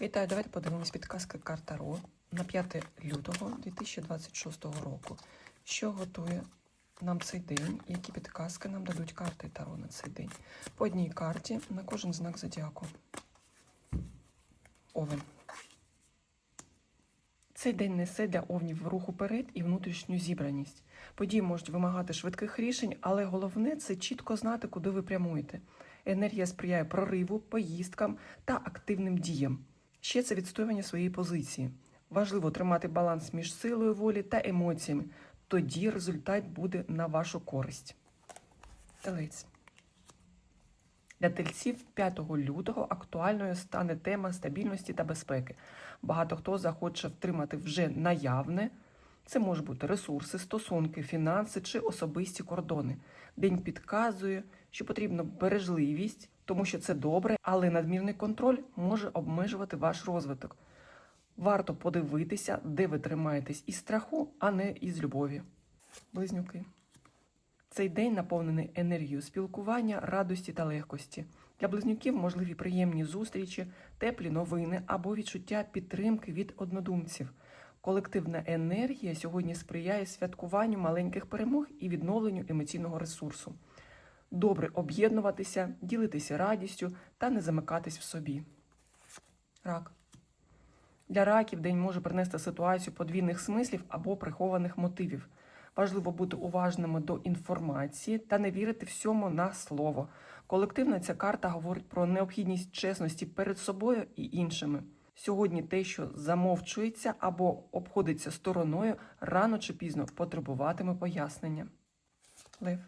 Вітаю, давайте подивимось підказки карт Таро на 5 лютого 2026 року. Що готує нам цей день? Які підказки нам дадуть карти Таро на цей день? По одній карті на кожен знак зодіаку. Овен. Цей день несе для овнів рух уперед і внутрішню зібраність. Події можуть вимагати швидких рішень, але головне це чітко знати, куди ви прямуєте. Енергія сприяє прориву, поїздкам та активним діям. Ще це відстоювання своєї позиції. Важливо тримати баланс між силою волі та емоціями. Тоді результат буде на вашу користь. Телець. Для тельців 5 лютого актуальною стане тема стабільності та безпеки. Багато хто захоче втримати вже наявне. Це можуть бути ресурси, стосунки, фінанси чи особисті кордони. День підказує, що потрібна бережливість, тому що це добре, але надмірний контроль може обмежувати ваш розвиток. Варто подивитися, де ви тримаєтесь із страху, а не із любові. Близнюки. Цей день наповнений енергією спілкування, радості та легкості. Для близнюків можливі приємні зустрічі, теплі новини або відчуття підтримки від однодумців. Колективна енергія сьогодні сприяє святкуванню маленьких перемог і відновленню емоційного ресурсу. Добре об'єднуватися, ділитися радістю та не замикатись в собі. Рак. Для раків день може принести ситуацію подвійних смислів або прихованих мотивів. Важливо бути уважними до інформації та не вірити всьому на слово. Колективна ця карта говорить про необхідність чесності перед собою і іншими. Сьогодні те, що замовчується або обходиться стороною, рано чи пізно потребуватиме пояснення. Лев.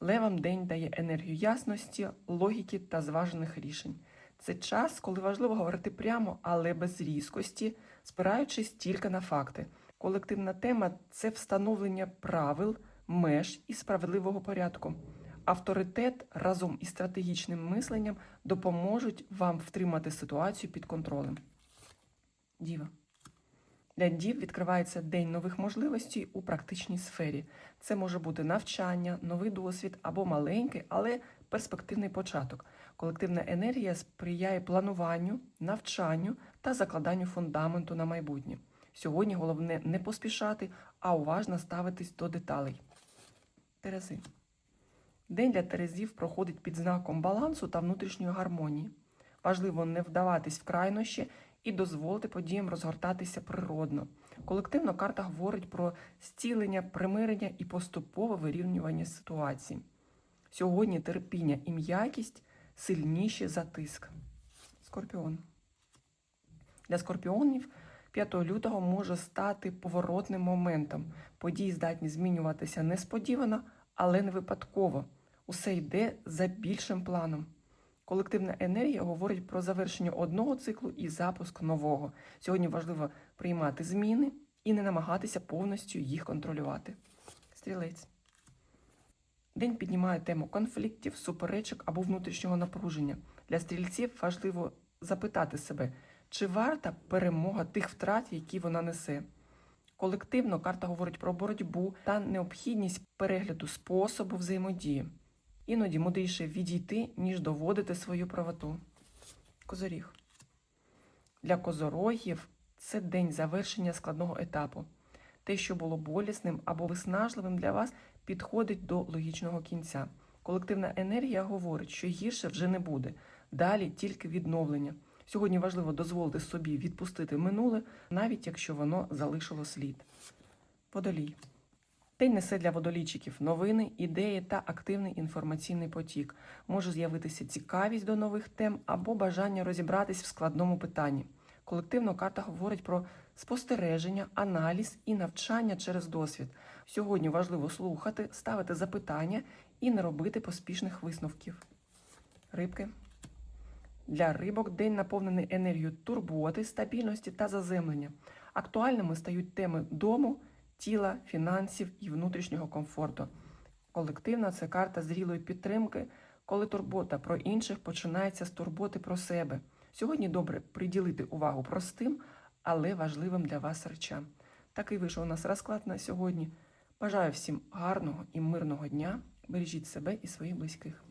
Левам день дає енергію ясності, логіки та зважених рішень. Це час, коли важливо говорити прямо, але без різкості, спираючись тільки на факти. Колективна тема це встановлення правил, меж і справедливого порядку. Авторитет разом із стратегічним мисленням допоможуть вам втримати ситуацію під контролем. Діва. Для дів відкривається день нових можливостей у практичній сфері. Це може бути навчання, новий досвід або маленький, але перспективний початок. Колективна енергія сприяє плануванню, навчанню та закладанню фундаменту на майбутнє. Сьогодні головне не поспішати, а уважно ставитись до деталей. Терези. День для Терезів проходить під знаком балансу та внутрішньої гармонії. Важливо не вдаватись в крайнощі і дозволити подіям розгортатися природно. Колективно карта говорить про зцілення, примирення і поступове вирівнювання ситуації. Сьогодні терпіння і м'якість сильніші за тиск. Скорпіон. Для скорпіонів 5 лютого може стати поворотним моментом. Події здатні змінюватися несподівано, але не випадково. Усе йде за більшим планом. Колективна енергія говорить про завершення одного циклу і запуск нового. Сьогодні важливо приймати зміни і не намагатися повністю їх контролювати. Стрілець. День піднімає тему конфліктів, суперечок або внутрішнього напруження. Для стрільців важливо запитати себе, чи варта перемога тих втрат, які вона несе. Колективно карта говорить про боротьбу та необхідність перегляду способу взаємодії. Іноді мудріше відійти, ніж доводити свою правоту. Козоріг. Для козорогів це день завершення складного етапу. Те, що було болісним або виснажливим для вас, підходить до логічного кінця. Колективна енергія говорить, що гірше вже не буде. Далі тільки відновлення. Сьогодні важливо дозволити собі відпустити минуле, навіть якщо воно залишило слід. Водолій. День несе для водолійчиків новини, ідеї та активний інформаційний потік. Може з'явитися цікавість до нових тем або бажання розібратись в складному питанні. Колективно карта говорить про спостереження, аналіз і навчання через досвід. Сьогодні важливо слухати, ставити запитання і не робити поспішних висновків. Рибки. Для рибок день наповнений енергією турботи, стабільності та заземлення. Актуальними стають теми дому, тіла, фінансів і внутрішнього комфорту. Колективна це карта зрілої підтримки, коли турбота про інших починається з турботи про себе. Сьогодні добре приділити увагу простим, але важливим для вас речам. Такий вийшов у нас розклад на сьогодні. Бажаю всім гарного і мирного дня. Бережіть себе і своїх близьких.